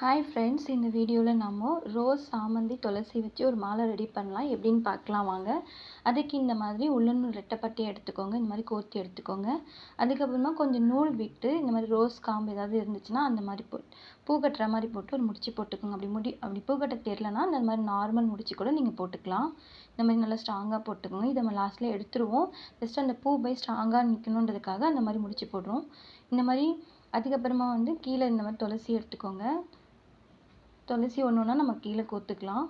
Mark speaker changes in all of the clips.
Speaker 1: Hi friends இந்த வீடியோவில் நம்ம ரோஸ் சாமந்தி துளசி வச்சு ஒரு மாலை ரெடி பண்ணலாம். எப்படின்னு பார்க்கலாம் வாங்க. அதுக்கு இந்த மாதிரி உள்ளன் ரெட்டைப்பட்டி எடுத்துக்கோங்க. இந்த மாதிரி கோர்த்தி எடுத்துக்கோங்க. அதுக்கப்புறமா கொஞ்சம் நூல் விட்டு இந்த மாதிரி ரோஸ் காம்பு ஏதாவது இருந்துச்சுன்னா அந்த மாதிரி போ பூ கட்டுற மாதிரி போட்டு ஒரு முடிச்சு போட்டுக்கோங்க. அப்படி முடி அப்படி பூ கட்ட தெரிலனா இந்த மாதிரி நார்மல் முடிச்சு கூட நீங்கள் போட்டுக்கலாம். இந்த மாதிரி நல்லா ஸ்ட்ராங்காக போட்டுக்கோங்க. இதை நம்ம லாஸ்ட்டில் எடுத்துருவோம். ஜஸ்ட் அந்த பூ போய் ஸ்ட்ராங்காக நிற்கணுன்றதுக்காக அந்த மாதிரி முடிச்சு போடுறோம். இந்த மாதிரி அதுக்கப்புறமா வந்து கீழே இந்த மாதிரி துளசி எடுத்துக்கோங்க. துளசி ஒன்று ஒன்றா நம்ம கீழே கோர்த்துக்கலாம்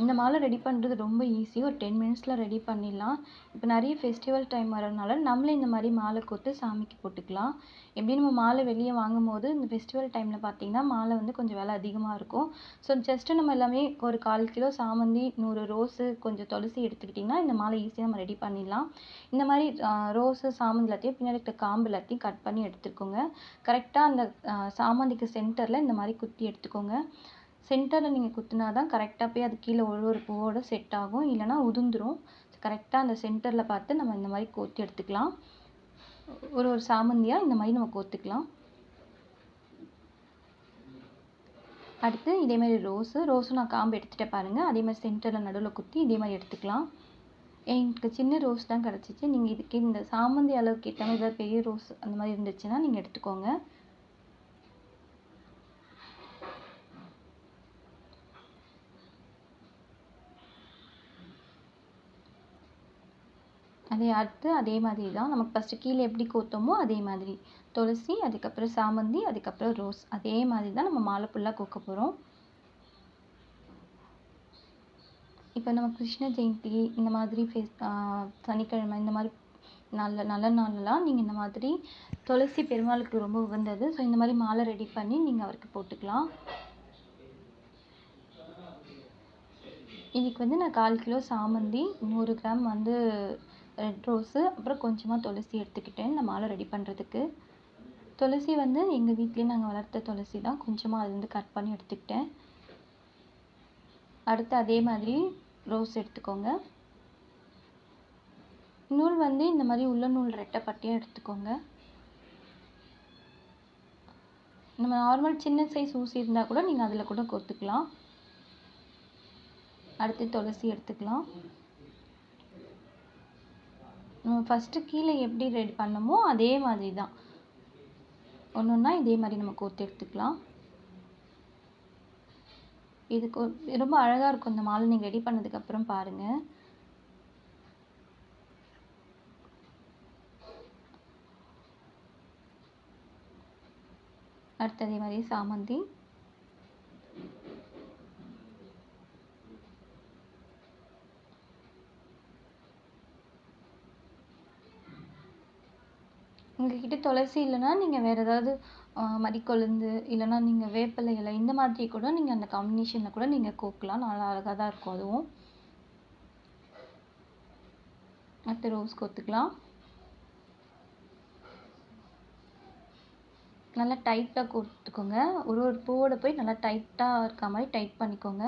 Speaker 1: இந்த மாலை ரெடி பண்ணுறது ரொம்ப ஈஸி ஒரு டென் மினிட்ஸில் ரெடி பண்ணிடலாம். இப்போ நிறைய ஃபெஸ்டிவல் டைம் வரதுனால நம்மளே இந்த மாதிரி மாலை கோத்து சாமிக்கு போட்டுக்கலாம். எப்படி நம்ம மாலை வெளியே வாங்கும் போது இந்த ஃபெஸ்டிவல் டைமில் பார்த்திங்கன்னா மாலை வந்து கொஞ்சம் விலை அதிகமாக இருக்கும். ஸோ ஜஸ்ட்டு நம்ம எல்லாமே ஒரு கால் கிலோ சாமந்தி நூறு ரோஸு கொஞ்சம் துளசி எடுத்துக்கிட்டிங்கன்னா இந்த மாலை ஈஸியாக நம்ம ரெடி பண்ணிடலாம். இந்த மாதிரி ரோஸு சாமந்தி எல்லாத்தையும் பின்னாடி இருக்க காம்பு எல்லாத்தையும் கட் பண்ணி எடுத்துக்கோங்க. கரெக்டாக அந்த சாமந்திக்கு சென்டரில் இந்த மாதிரி குத்தி எடுத்துக்கோங்க. சென்டரில் நீங்கள் குத்தினா தான் கரெக்டாக போய் அது கீழே ஒரு ஒரு பூவோட செட் ஆகும். இல்லைனா உதிர்ந்துரும். கரெக்டாக அந்த சென்டரில் பார்த்து நம்ம இந்த மாதிரி கோத்தி எடுத்துக்கலாம். ஒரு ஒரு சாமந்தியாக இந்த மாதிரி நம்ம கோத்துக்கலாம் அடுத்து இதே மாதிரி ரோஸு ரோஸும் நான் காம்பு எடுத்துகிட்டே பாருங்கள் அதேமாதிரி சென்டரில் நடுவில் குத்தி இதே மாதிரி எடுத்துக்கலாம். எனக்கு சின்ன ரோஸ் தான் கிடச்சிச்சு. நீங்கள் இதுக்கு இந்த சாமந்தி அளவுக்கு ஏற்ற மாதிரி ஏதாவது பெரிய ரோஸ் அந்த மாதிரி இருந்துச்சுன்னா நீங்கள் எடுத்துக்கோங்க. அதே அடுத்து அதே மாதிரி தான் நமக்கு ஃபஸ்ட்டு கீழே எப்படி கோத்தோமோ அதே மாதிரி. துளசி அதுக்கப்புறம் சாமந்தி அதுக்கப்புறம் ரோஸ். அதே மாதிரி தான் நம்ம மாலை ஃபுல்லாக கோக்க போகிறோம் இப்போ நம்ம கிருஷ்ண ஜெயந்தி இந்த மாதிரி ஃபேஸ் சனிக்கிழமை இந்த மாதிரி நல்ல நல்ல நாளெல்லாம் நீங்கள் இந்த மாதிரி துளசி பெருமாளுக்கு ரொம்ப உகந்தது. ஸோ இந்த மாதிரி மாலை ரெடி பண்ணி நீங்கள் அவருக்கு போட்டுக்கலாம். இதுக்கு வந்து நான் கால் கிலோ சாமந்தி நூறு கிராம் வந்து ரெட் ரோஸு அப்புறம் கொஞ்சமாக துளசி எடுத்துக்கிட்டேன் இந்த மாலை ரெடி பண்ணுறதுக்கு துளசி வந்து எங்கள் வீட்லேயே நாங்கள் வளர்த்த துளசி தான். கொஞ்சமாக அதுலேருந்து கட் பண்ணி எடுத்துக்கிட்டேன். அடுத்து அதே மாதிரி ரோஸ் எடுத்துக்கோங்க. நூல் வந்து இந்த மாதிரி உள்ள நூல் ரெட்டை பட்டியாக எடுத்துக்கோங்க. நம்ம நார்மல் சின்ன சைஸ் ஊசி இருந்தால் கூட நீங்கள் அதில் கூட கொத்துக்கலாம். அடுத்து துளசி எடுத்துக்கலாம். நம்ம ஃபஸ்ட்டு கீழே எப்படி ரெடி பண்ணமோ அதே மாதிரி தான் ஒன்று ஒன்றா இதே மாதிரி நம்ம கோர்த்து எடுத்துக்கலாம். இதுக்கு ரொம்ப அழகாக இருக்கும் இந்த மாலை நீங்கள் ரெடி பண்ணதுக்கப்புறம் பாருங்கள் அடுத்து அதே மாதிரி சாமந்தி. உங்கள்கிட்ட துளசி இல்லைன்னா நீங்கள் வேறு ஏதாவது மரிக்கொழுந்து இல்லைன்னா நீங்கள் வேப்பிலை இலை இந்த மாதிரி கூட நீங்கள் அந்த காம்பினேஷனில் கூட நீங்கள் கோக்கலாம். நல்லா அழகாக தான் இருக்கும் அதுவும். அடுத்து ரோஸ் கோத்துக்கலாம். நல்லா டைட்டாக கொடுத்துக்கோங்க ஒரு ஒரு பூவோட போய் நல்லா டைட்டாக இருக்க மாதிரி டைட் பண்ணிக்கோங்க.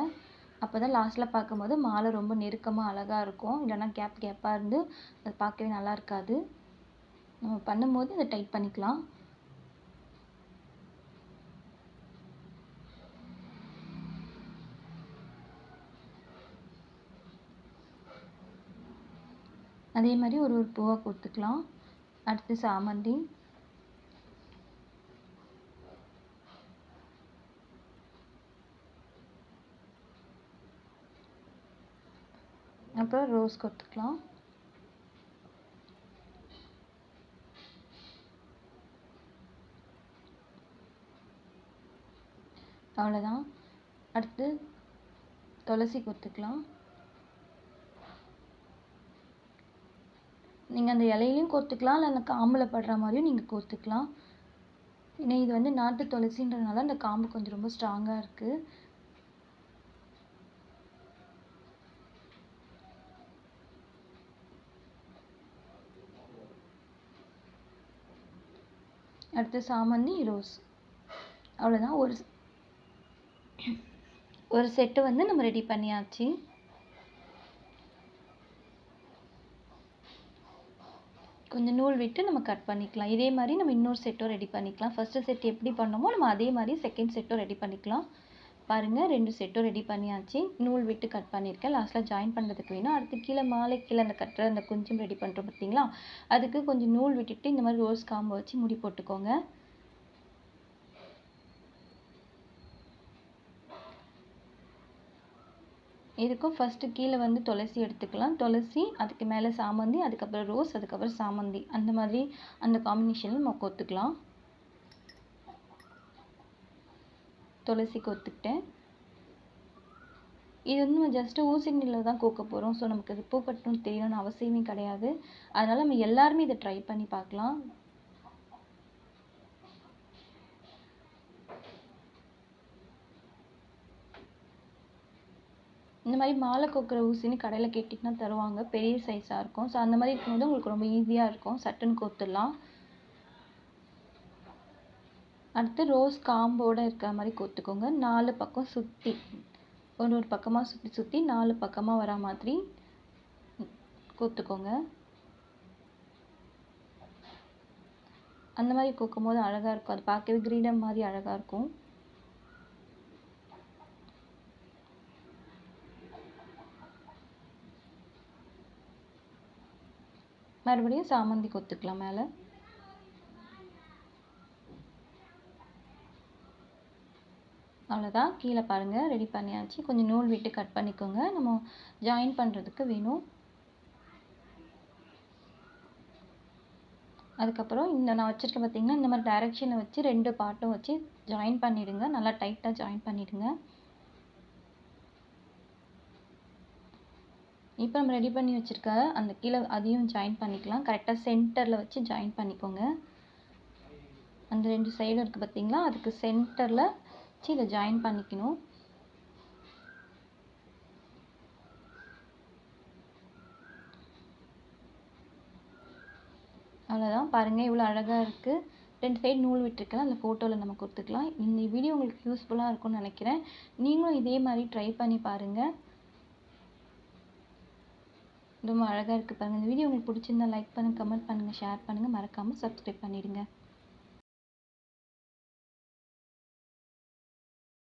Speaker 1: அப்போ தான் லாஸ்ட்டில் பார்க்கும்போது மாலை ரொம்ப நெருக்கமாக அழகாக இருக்கும். இல்லைன்னா கேப் கேப்பாக இருந்து அது பார்க்கவே நல்லா இருக்காது. நம்ம பண்ணும்போது இதை டைட் பண்ணிக்கலாம். அதே மாதிரி ஒரு ஒரு பூவாக கொடுத்துக்கலாம். அடுத்து சாமந்தி. அப்புறம் ரோஸ் கொடுத்துக்கலாம். அவ்வளோதான். அடுத்து துளசி கொத்துக்கலாம் நீங்கள் அந்த இலையிலையும் கோர்த்துக்கலாம் இல்லை அந்த காம்பில் படுற மாதிரியும் நீங்கள் கோர்த்துக்கலாம். ஏன்னா இது வந்து நாட்டு துளசின்றதுனால அந்த காம்பு கொஞ்சம் ரொம்ப ஸ்ட்ராங்காக இருக்குது அடுத்து சாமந்தி ரோஸ். அவ்வளோதான். ஒரு ஒரு செட்டு வந்து நம்ம ரெடி பண்ணியாச்சு. கொஞ்சம் நூல் விட்டு நம்ம கட் பண்ணிக்கலாம். இதே மாதிரி நம்ம இன்னொரு செட்டும் ரெடி பண்ணிக்கலாம். ஃபஸ்ட்டு செட் எப்படி பண்ணோமோ நம்ம அதே மாதிரி செகண்ட் செட்டும் ரெடி பண்ணிக்கலாம். பாருங்கள் ரெண்டு செட்டும் ரெடி பண்ணியாச்சு. நூல் விட்டு கட் பண்ணியிருக்கேன். லாஸ்ட்டில் ஜாயின் பண்ணுறதுக்கு வேணும். அடுத்து கீழே மாலை கீழே அந்த கட்டுற அந்த குஞ்சும் ரெடி பண்ணுறோம் பார்த்தீங்களா அதுக்கு கொஞ்சம் நூல் விட்டுட்டு இந்த மாதிரி ரோஸ் காம்போ வச்சு முடி போட்டுக்கோங்க. இதுக்கும் ஃபஸ்ட்டு கீழே வந்து துளசி எடுத்துக்கலாம். துளசி அதுக்கு மேலே சாமந்தி அதுக்கப்புறம் ரோஸ் அதுக்கப்புறம் சாமந்தி. அந்த மாதிரி அந்த காம்பினேஷனில் நம்ம கொத்துக்கலாம். துளசி கொத்துக்கிட்டேன். இது வந்து நம்ம ஜஸ்ட்டு ஊசி நெல்லில் தான் கோக்க போகிறோம் ஸோ நமக்கு இது பூ கட்டணும்னு தெரியணும்னு அவசியமே கிடையாது. அதனால் நம்ம எல்லாருமே இதை ட்ரை பண்ணி பார்க்கலாம். இந்த மாதிரி மாலை கோக்குற ஊசின்னு கடையில் கேட்டிங்கன்னா தருவாங்க. பெரிய சைஸாக இருக்கும். ஸோ அந்த மாதிரி இருக்கும்போது உங்களுக்கு ரொம்ப ஈஸியாக இருக்கும். சட்டுன்னு கோத்துடலாம் அடுத்து ரோஸ் காம்போடு இருக்கிற மாதிரி கோத்துக்கோங்க. நாலு பக்கம் சுற்றி ஒரு ஒரு பக்கமாக சுற்றி சுற்றி நாலு பக்கமாக வரா மாதிரி கோத்துக்கோங்க. அந்த மாதிரி கோக்கும்போது அழகாக இருக்கும். அது பார்க்கவே கிரீடம் மாதிரி அழகாக இருக்கும். மறுபடியும் சாமந்தி கொத்துக்கலாம் மேலே. அவ்வளோதான் கீழே பாருங்கள் ரெடி பண்ணியாச்சு. கொஞ்சம் நூல் விட்டு கட் பண்ணிக்கோங்க. நம்ம ஜாயின் பண்ணுறதுக்கு வேணும். அதுக்கப்புறம் இந்த நான் வச்சுருக்கேன் பார்த்தீங்கன்னா இந்த மாதிரி டைரெக்ஷனை வச்சு ரெண்டு பார்ட்டும் வச்சு ஜாயின் பண்ணிவிடுங்க நல்லா டைட்டாக ஜாயின் பண்ணிவிடுங்க இப்போ நம்ம ரெடி பண்ணி வச்சுருக்க அந்த கீழே அதையும் ஜாயின் பண்ணிக்கலாம். கரெக்டாக சென்டரில் வச்சு ஜாயின் பண்ணிக்கோங்க. அந்த ரெண்டு சைடும் இருக்குது பார்த்தீங்களா? அதுக்கு சென்டரில் வச்சு இதை ஜாயின் பண்ணிக்கணும். அவ்வளோதான் பாருங்கள் இவ்வளோ அழகாக இருக்குது ரெண்டு சைடு நூல் விட்டுருக்கலாம் அந்த ஃபோட்டோவில் நம்ம கொடுத்துக்கலாம். இந்த வீடியோ உங்களுக்கு யூஸ்ஃபுல்லாக இருக்கும்னு நினைக்கிறேன். நீங்களும் இதே மாதிரி ட்ரை பண்ணி பாருங்கள் ரொம்ப அழகாக இருக்குது பாருங்கள் இந்த வீடியோ உங்களுக்கு பிடிச்சிருந்தா லைக் பண்ணுங்கள் கமெண்ட் பண்ணுங்கள் ஷேர் பண்ணுங்கள் மறக்காமல் சப்ஸ்கிரைப் பண்ணிடுங்க.